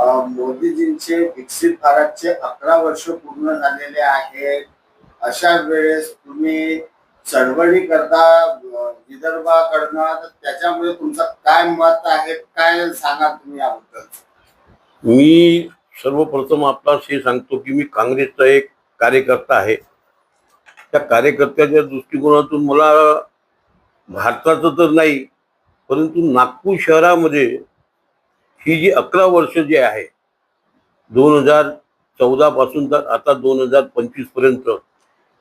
मोदीजींचे विकसित भारतचे अकरा वर्ष पूर्ण झालेले आहेत. अशा वेळेस तुम्ही चळवळी करता विदर्भाकडनं तर त्याच्यामुळे तुमचं काय मत आहे काय सांगा तुम्ही याबद्दल? मी सर्वप्रथम आपणास हे सांगतो की मी काँग्रेसचा एक कार्यकर्ता आहे. त्या कार्यकर्त्याच्या दृष्टिकोनातून मला भारताचं तर नाही परंतु नागपूर शहरामध्ये ही जी अकरा वर्ष जे आहे दोन हजार चौदा पासून तर आता दोन हजार पंचवीसपर्यंत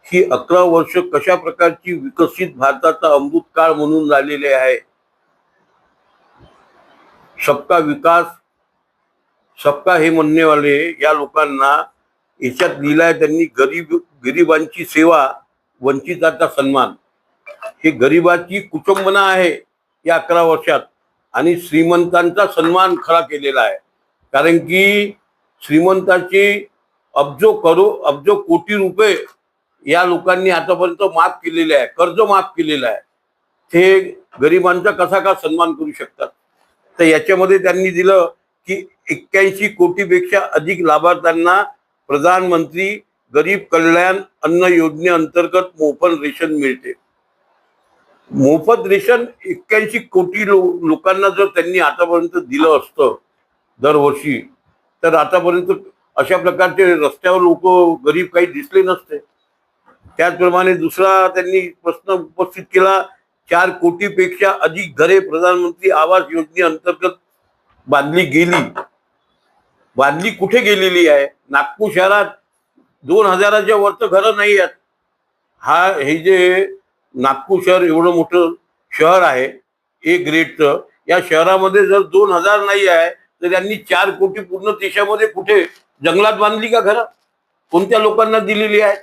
ही अकरा वर्ष कशा प्रकारची विकसित भारताचा अमृतकाळ म्हणून झालेले आहे? सबका विकास सबका हे म्हणणेवाले या लोकांना याच्यात लिहिलाय त्यांनी गरीब गरिबांची सेवा वंचिताचा सन्मान. हे गरिबाची कुटुंबना आहे या अकरा वर्षात. आणि श्रीमंतांचा सन्मान खरा केलेला आहे. कारण की श्रीमंतांची अब्जो करो अब्जो कोटी रुपये या लोकांनी आतापर्यंत माफ केलेले आहे कर्ज माफ केलेलं आहे ते गरिबांचा कसा का सन्मान करू शकतात? तर याच्यामध्ये त्यांनी दिलं की एक्क्याऐंशी कोटीपेक्षा अधिक लाभार्थ्यांना प्रधानमंत्री गरीब कल्याण अन्न योजनेअंतर्गत मोफत रेशन मिळते. मोफत रेशन एक्क्याऐंशी कोटी लो लोकांना जर त्यांनी आतापर्यंत दिलं असतं दरवर्षी तर आतापर्यंत अशा प्रकारचे रस्त्यावर लोक गरीब काही दिसले नसते. त्याचप्रमाणे दुसरा त्यांनी प्रश्न उपस्थित केला चार कोटीपेक्षा अधिक घरे प्रधानमंत्री आवास योजनेअंतर्गत बांधली गेली. बांधली कुठे गेलेली आहे? नागपूर शहरात दोन हजाराच्या वरचं घरं नाही आहेत. हा हे जे नागपूर शहर एवढं मोठं शहर आहे ए ग्रेडचं या शहरामध्ये जर दोन हजार नाही आहे तर त्यांनी चार कोटी पूर्ण देशामध्ये कुठे जंगलात बांधली का घरं? कोणत्या लोकांना दिलेली आहे?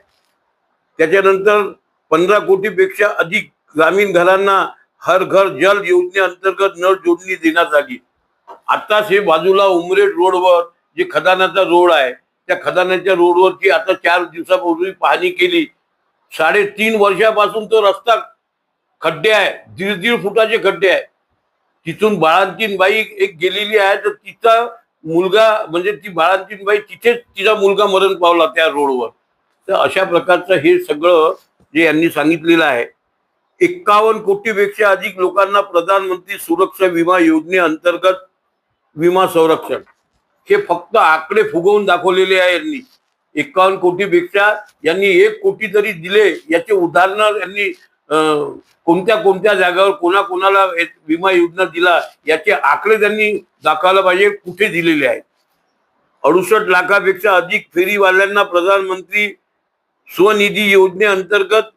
त्याच्यानंतर पंधरा कोटीपेक्षा अधिक ग्रामीण घरांना हर घर जल योजनेअंतर्गत नळ जोडणी देण्यात आली. आताच हे बाजूला उमरेड रोडवर जे खदानाचा रोड आहे त्या खदानाच्या रोडवरची आता चार दिवसापूर्वी पाहणी केली. साडेतीन वर्षापासून तो रस्ता खड्डे आहे. दीड दीड फुटाचे खड्डे आहे. तिथून बाळांतीन बाई एक गेलेली आहे तर तिचा मुलगा म्हणजे ती बाळांतीन बाई तिथेच तिचा मुलगा मरण पावला त्या रोडवर. तर अशा प्रकारचं हे सगळं जे यांनी सांगितलेलं आहे. एक्कावन्न कोटीपेक्षा अधिक लोकांना प्रधानमंत्री सुरक्षा विमा योजनेअंतर्गत विमा संरक्षण. हे फक्त आकडे फुगवून दाखवलेले आहे यांनी. एकावन्न कोटीपेक्षा यांनी एक कोटी तरी दिले याचे उदाहरणं यांनी कोणत्या कोणत्या जागावर कोणा कोणाला विमा योजना दिला याचे आकडे त्यांनी दाखवायला पाहिजे कुठे दिलेले आहेत? अडुसष्ट लाखापेक्षा अधिक फेरीवाल्यांना प्रधानमंत्री स्वनिधी योजनेअंतर्गत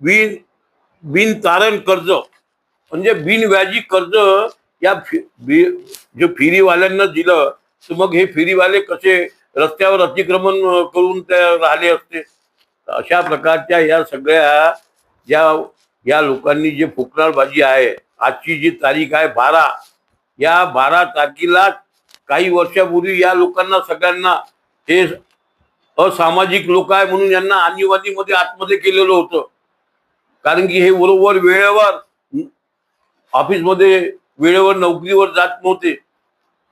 बिन बिन तारण कर्ज म्हणजे बिनव्याजी कर्ज या फि- बि- फेरीवाल्यांना दिलं तर मग हे फेरीवाले कसे रस्त्यावर अतिक्रमण करून ते राहिले असते. अशा प्रकारच्या या सगळ्या ज्या या लोकांनी जे फुकणारबाजी आहे आजची जी तारीख आहे बारा या बारा तारखेला काही वर्षापूर्वी या लोकांना सगळ्यांना हे असामाजिक लोक आहे म्हणून यांना आणीबाणीमध्ये आतमध्ये केलेलं होतं. कारण की हे बरोबर वेळेवर ऑफिसमध्ये वेळेवर नोकरीवर जात नव्हते.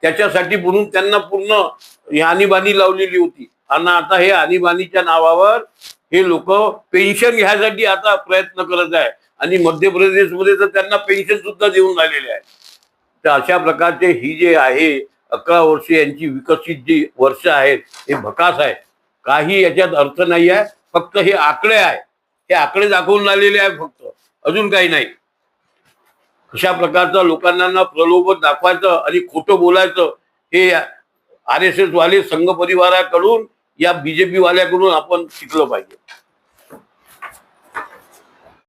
त्याच्यासाठी म्हणून त्यांना पूर्ण आणीबाणी लावलेली होती. आणि आता हे आणीबाणीच्या नावावर हे लोक पेन्शन घ्यायसाठी आता प्रयत्न करत आहे. आणि मध्य प्रदेशमध्ये तर त्यांना पेन्शन सुद्धा देऊन राहिलेले आहे. तर अशा प्रकारचे ही जे आहे अकरा वर्ष यांची विकसित जी वर्ष आहेत हे भकास आहे. काही याच्यात अर्थ नाही आहे फक्त हे आकडे आहे. हे आकडे दाखवून आलेले आहे फक्त. अजून काही नाही. अशा प्रकारचं लोकांना प्रलोभन दाखवायचं आणि खोटं बोलायचं हे आर एस एस वाले संघ परिवाराकडून या बीजेपी वाल्याकडून आपण शिकलं पाहिजे.